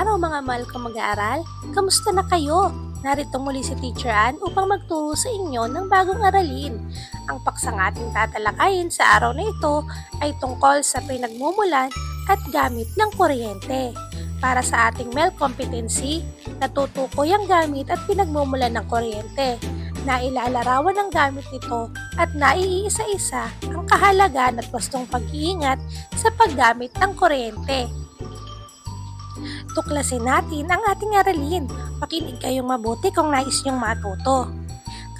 araw mga mahal kong mag-aaral. Kamusta na kayo? Narito muli si Teacher Ann upang magturo sa inyo ng bagong aralin. Ang paksang ating tatalakayin sa araw na ito ay tungkol sa pinagmumulan at gamit ng kuryente. Para sa ating MEL competency, natutukoy ang gamit at pinagmumulan ng kuryente. Nailalarawan ang gamit nito at naiisa-isa ang kahalagaan at wastong pag-iingat sa paggamit ng kuryente. Tuklasin natin ang ating aralin. Makinig kayong mabuti kung nais niyong matuto.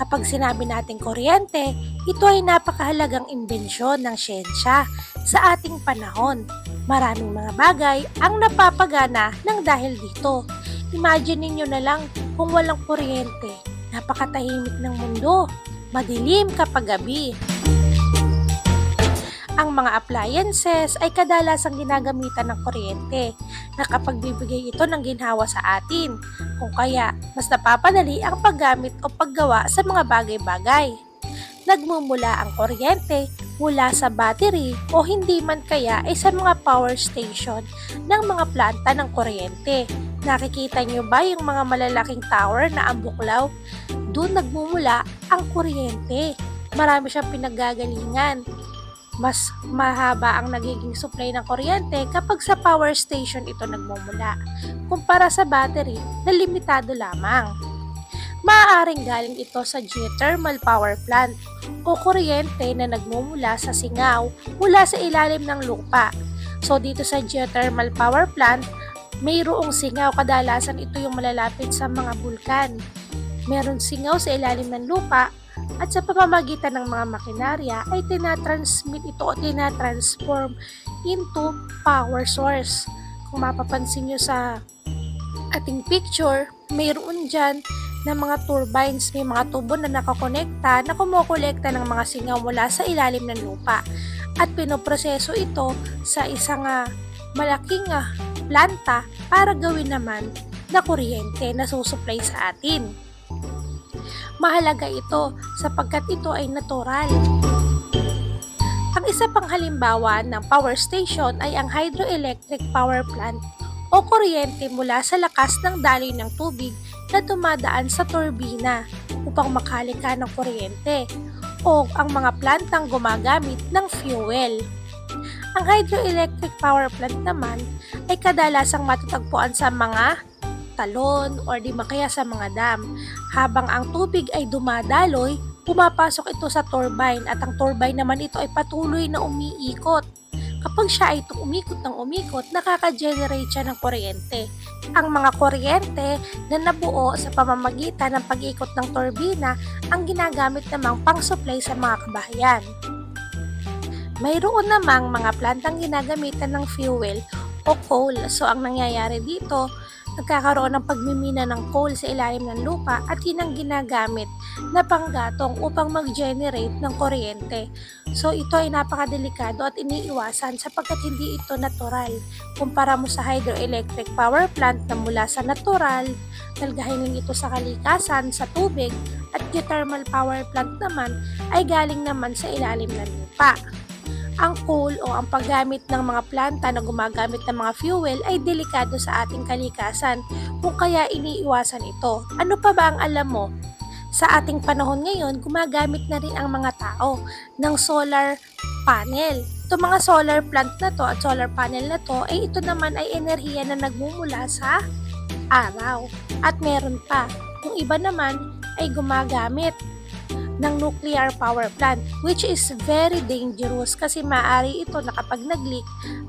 Kapag sinabi natin kuryente, ito ay napakahalagang imbensyon ng siyensya sa ating panahon. Maraming mga bagay ang napapagana ng dahil dito. Imagine ninyo na lang kung walang kuryente. Napakatahimik ng mundo. Madilim kapag gabi. Ang mga appliances ay kadalasang ginagamitan ng kuryente na kapag bibigay ito ng ginhawa sa atin. Kung kaya, mas napapadali ang paggamit o paggawa sa mga bagay-bagay. Nagmumula ang kuryente mula sa battery o hindi man kaya ay sa mga power station ng mga planta ng kuryente. Nakikita niyo ba yung mga malalaking tower na ang buklaw? Doon nagmumula ang kuryente. Marami siyang pinagagalingan mas mahaba ang nagiging supply ng kuryente kapag sa power station ito nagmumula, kumpara sa battery na limitado lamang. Maaaring galing ito sa geothermal power plant o kuryente na nagmumula sa singaw mula sa ilalim ng lupa. So dito sa geothermal power plant, mayroong singaw kadalasan ito yung malalapit sa mga bulkan. Meron singaw sa ilalim ng lupa at sa pamamagitan ng mga makinarya ay tinatransmit ito o tinatransform into power source. Kung mapapansin nyo sa ating picture, mayroon dyan na mga turbines, may mga tubo na nakakonekta na kumukolekta ng mga singaw mula sa ilalim ng lupa at pinoproseso ito sa isang ah, malaking ah, planta para gawin naman na kuryente na susupply sa atin. Mahalaga ito sapagkat ito ay natural. Ang isa pang halimbawa ng power station ay ang hydroelectric power plant o kuryente mula sa lakas ng daloy ng tubig na dumadaan sa turbina upang makalika ng kuryente o ang mga plantang gumagamit ng fuel. Ang hydroelectric power plant naman ay kadalasang matatagpuan sa mga talon or di makaya sa mga dam. Habang ang tubig ay dumadaloy, pumapasok ito sa turbine at ang turbine naman ito ay patuloy na umiikot. Kapag siya ay umikot ng umikot, nakaka-generate siya ng kuryente. Ang mga kuryente na nabuo sa pamamagitan ng pag-ikot ng turbina ang ginagamit namang pang-supply sa mga kabahayan. Mayroon namang mga plantang ginagamitan ng fuel o coal. So ang nangyayari dito, nagkakaroon ng pagmimina ng coal sa ilalim ng lupa at yun ang ginagamit na panggatong upang mag-generate ng kuryente. So ito ay napakadelikado at iniiwasan sapagkat hindi ito natural. Kumpara mo sa hydroelectric power plant na mula sa natural, nalgahanin ito sa kalikasan, sa tubig, at geothermal power plant naman ay galing naman sa ilalim ng lupa. Ang coal o ang paggamit ng mga planta na gumagamit ng mga fuel ay delikado sa ating kalikasan kung kaya iniiwasan ito. Ano pa ba ang alam mo? Sa ating panahon ngayon, gumagamit na rin ang mga tao ng solar panel. Ito mga solar plant na to at solar panel na to, ay ito naman ay enerhiya na nagmumula sa araw. At meron pa, yung iba naman ay gumagamit ng nuclear power plant which is very dangerous kasi maaari ito na kapag nag-leak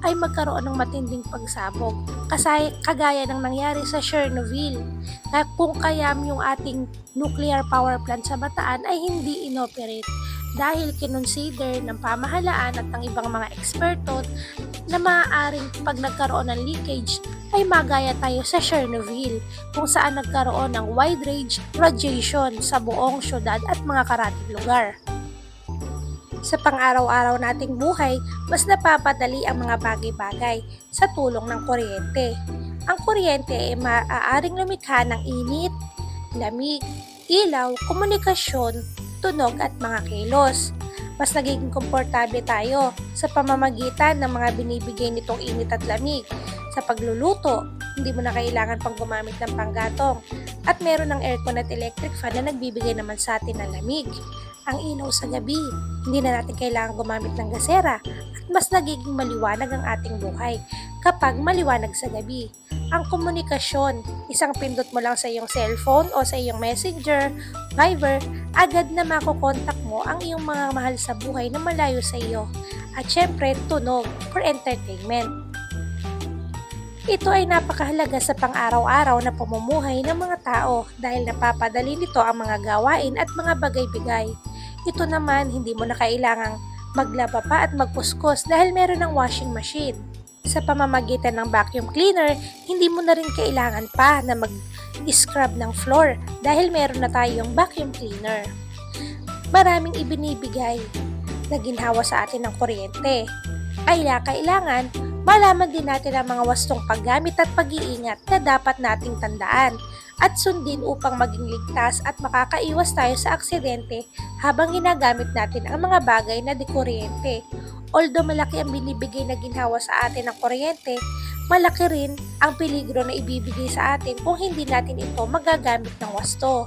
ay magkaroon ng matinding pagsabog. Kasi kagaya ng nangyari sa Chernobyl na kung kayam yung ating nuclear power plant sa Bataan ay hindi inoperate dahil kinonsider ng pamahalaan at ng ibang mga eksperto na maaaring pag nagkaroon ng leakage ay magaya tayo sa Chernobyl kung saan nagkaroon ng wide range radiation sa buong syudad at mga karating lugar. Sa pang-araw-araw nating buhay, mas napapadali ang mga bagay-bagay sa tulong ng kuryente. Ang kuryente ay maaaring lumikha ng init, lamig, ilaw, komunikasyon, tunog at mga kilos. Mas nagiging komportable tayo sa pamamagitan ng mga binibigay nitong init at lamig Sa pagluluto, hindi mo na kailangan pang gumamit ng panggatong. At meron ng aircon at electric fan na nagbibigay naman sa atin ng lamig. Ang ilaw sa gabi, hindi na natin kailangan gumamit ng gasera at mas nagiging maliwanag ang ating buhay kapag maliwanag sa gabi. Ang komunikasyon, isang pindot mo lang sa iyong cellphone o sa iyong messenger, Viber, agad na makokontak mo ang iyong mga mahal sa buhay na malayo sa iyo. At syempre, tunog for entertainment. Ito ay napakahalaga sa pang-araw-araw na pamumuhay ng mga tao dahil napapadali nito ang mga gawain at mga bagay-bigay. Ito naman, hindi mo na kailangang maglaba pa at magpuskos dahil meron ng washing machine. Sa pamamagitan ng vacuum cleaner, hindi mo na rin kailangan pa na mag-scrub ng floor dahil meron na tayong vacuum cleaner. Maraming ibinibigay na ginhawa sa atin ng kuryente. Ay kailangan malaman din natin ang mga wastong paggamit at pag-iingat na dapat nating tandaan at sundin upang maging ligtas at makakaiwas tayo sa aksidente habang ginagamit natin ang mga bagay na di kuryente. Although malaki ang binibigay na ginhawa sa atin ng kuryente, malaki rin ang peligro na ibibigay sa atin kung hindi natin ito magagamit ng wasto.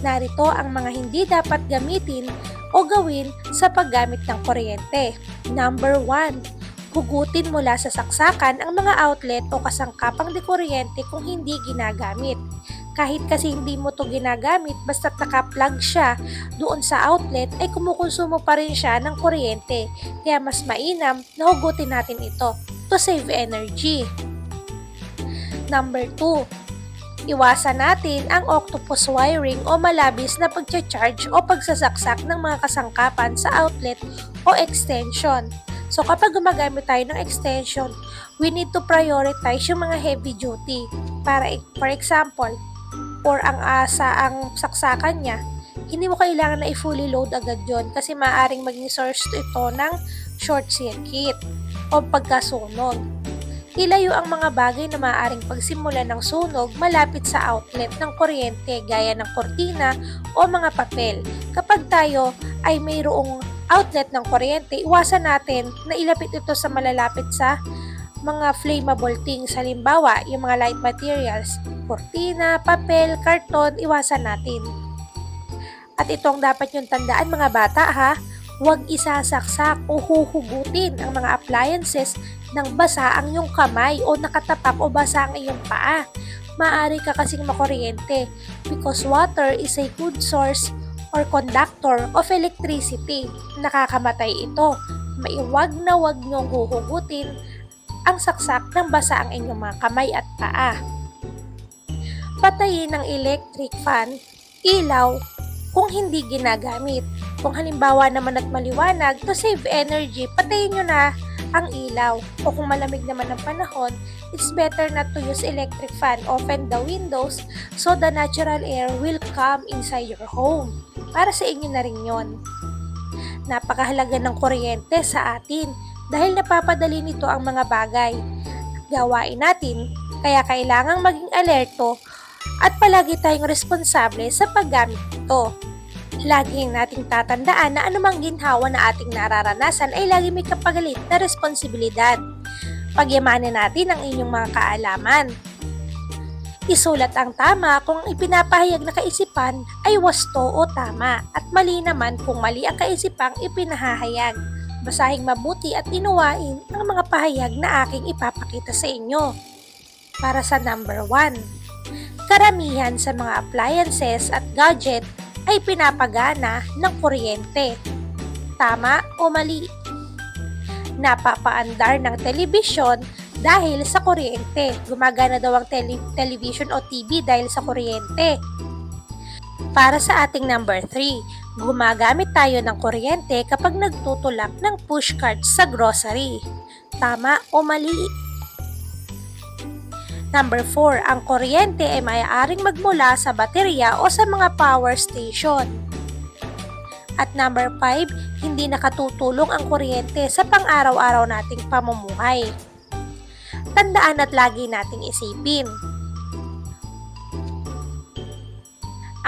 Narito ang mga hindi dapat gamitin o gawin sa paggamit ng kuryente. Number 1 hugutin mula sa saksakan ang mga outlet o kasangkapang di kuryente kung hindi ginagamit. Kahit kasi hindi mo to ginagamit, basta't naka-plug siya doon sa outlet ay kumukonsumo pa rin siya ng kuryente. Kaya mas mainam na hugutin natin ito to save energy. Number 2. Iwasan natin ang octopus wiring o malabis na pagcha-charge o pagsasaksak ng mga kasangkapan sa outlet o extension. So kapag gumagamit tayo ng extension, we need to prioritize yung mga heavy duty. Para for example, or ang asa ang saksakan niya, hindi mo kailangan na i-fully load agad yon kasi maaaring maging source ito ng short circuit o pagkasunog. Ilayo ang mga bagay na maaaring pagsimula ng sunog malapit sa outlet ng kuryente gaya ng kortina o mga papel. Kapag tayo ay mayroong outlet ng kuryente, iwasan natin na ilapit ito sa malalapit sa mga flammable things. Halimbawa, yung mga light materials, kortina, papel, karton, iwasan natin. At itong dapat yung tandaan mga bata ha, huwag isasaksak o huhugutin ang mga appliances ng basa ang iyong kamay o nakatapak o basa ang iyong paa. Maaari ka kasing makuryente because water is a good source or conductor of electricity. Nakakamatay ito. Maiwag na wag niyong huhugutin ang saksak ng basa ang inyong mga kamay at paa. Patayin ang electric fan, ilaw, kung hindi ginagamit. Kung halimbawa naman at maliwanag, to save energy, patayin nyo na ang ilaw. O kung malamig naman ang panahon, it's better not to use electric fan. Open the windows so the natural air will come inside your home. Para sa inyo na rin yon. Napakahalaga ng kuryente sa atin dahil napapadali nito ang mga bagay. Gawain natin, kaya kailangang maging alerto at palagi tayong responsable sa paggamit nito. Laging nating tatandaan na anumang ginhawa na ating nararanasan ay lagi may kapagalit na responsibilidad. Pagyamanin natin ang inyong mga kaalaman. Isulat ang tama kung ipinapahayag na kaisipan ay wasto o tama at mali naman kung mali ang kaisipang ipinahahayag. Basahing mabuti at inuwain ang mga pahayag na aking ipapakita sa inyo. Para sa number 1, karamihan sa mga appliances at gadget ay pinapagana ng kuryente. Tama o mali? Napapaandar ng telebisyon dahil sa kuryente. Gumagana daw ang tele- television o TV dahil sa kuryente. Para sa ating number 3, gumagamit tayo ng kuryente kapag nagtutulak ng pushcart sa grocery. Tama o mali? Number 4, ang kuryente ay maaaring magmula sa baterya o sa mga power station. At number 5, hindi nakatutulong ang kuryente sa pang-araw-araw nating pamumuhay. Tandaan at lagi nating isipin.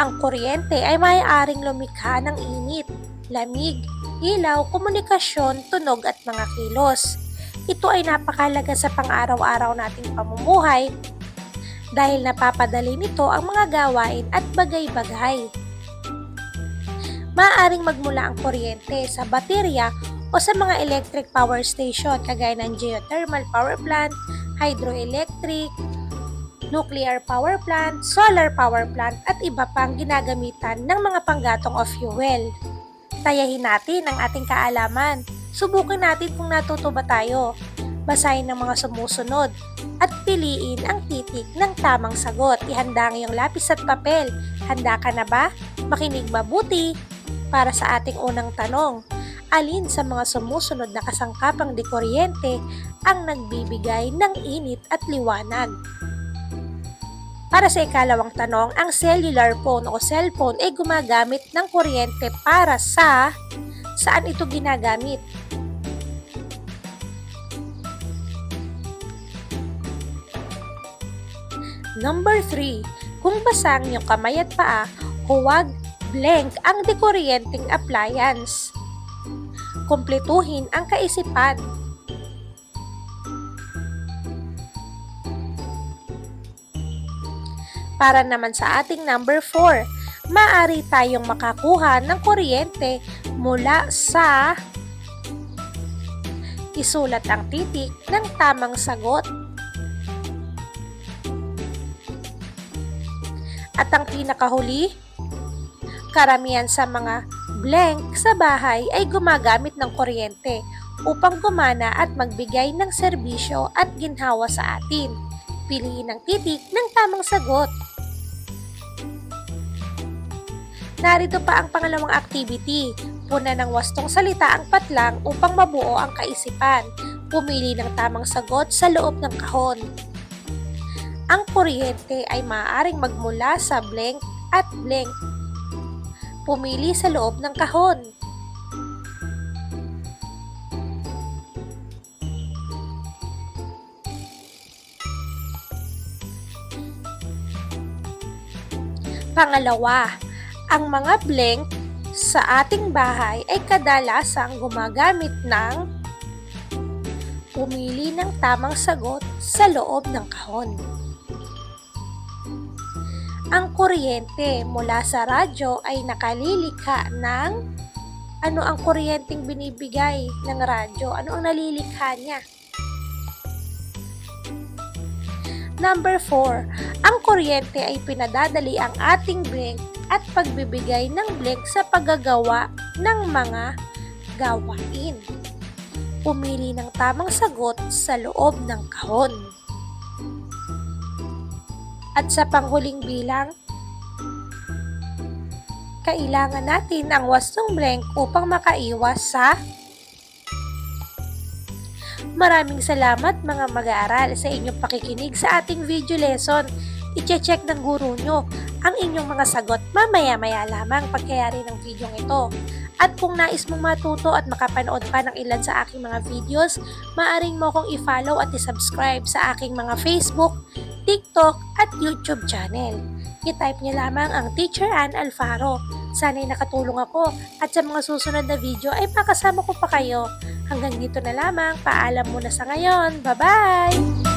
Ang kuryente ay maaaring lumikha ng init, lamig, ilaw, komunikasyon, tunog at mga kilos. Ito ay napakalaga sa pang-araw-araw nating pamumuhay dahil napapadali nito ang mga gawain at bagay-bagay. Maaaring magmula ang kuryente sa baterya o sa mga electric power station kagaya ng geothermal power plant, hydroelectric, nuclear power plant, solar power plant at iba pang ginagamitan ng mga panggatong of fuel. Tayahin natin ang ating kaalaman. Subukan natin kung natuto ba tayo. Basahin ng mga sumusunod at piliin ang titik ng tamang sagot. Ihanda ang iyong lapis at papel. Handa ka na ba? Makinig mabuti para sa ating unang tanong. Alin sa mga sumusunod na kasangkapang di kuryente ang nagbibigay ng init at liwanag? Para sa ikalawang tanong, ang cellular phone o cellphone ay gumagamit ng kuryente para sa saan ito ginagamit? Number 3. Kung basa ang iyong kamay at paa, huwag blank ang dekuryenteng appliance. Kumpletuhin ang kaisipan. Para naman sa ating number 4, maaari tayong makakuha ng kuryente mula sa isulat ang titik ng tamang sagot. At ang pinakahuli, karamihan sa mga blank sa bahay ay gumagamit ng kuryente upang gumana at magbigay ng serbisyo at ginhawa sa atin. Piliin ang titik ng tamang sagot. Narito pa ang pangalawang activity. Puna ng wastong salita ang patlang upang mabuo ang kaisipan. Pumili ng tamang sagot sa loob ng kahon. Ang kuryente ay maaaring magmula sa blank at blank. Pumili sa loob ng kahon. Pangalawa, ang mga blank sa ating bahay ay kadalasang gumagamit ng pumili ng tamang sagot sa loob ng kahon. Ang kuryente mula sa radyo ay nakalilikha ng ano ang kuryenteng binibigay ng radyo? Ano ang nalilikha niya? Number 4, ang kuryente ay pinadadali ang ating blank at pagbibigay ng blank sa paggagawa ng mga gawain. Pumili ng tamang sagot sa loob ng kahon. At sa panghuling bilang, kailangan natin ang wastong blank upang makaiwas sa Maraming salamat mga mag-aaral sa inyong pakikinig sa ating video lesson. Iche-check ng guro nyo ang inyong mga sagot mamaya-maya lamang pagkayari ng video ito. At kung nais mong matuto at makapanood pa ng ilan sa aking mga videos, maaring mo kong i-follow at i-subscribe sa aking mga Facebook, TikTok at YouTube channel. I-type niyo lamang ang Teacher Ann Alfaro. Sana'y nakatulong ako at sa mga susunod na video ay makasama ko pa kayo. Hanggang dito na lamang. Paalam muna sa ngayon. Bye-bye!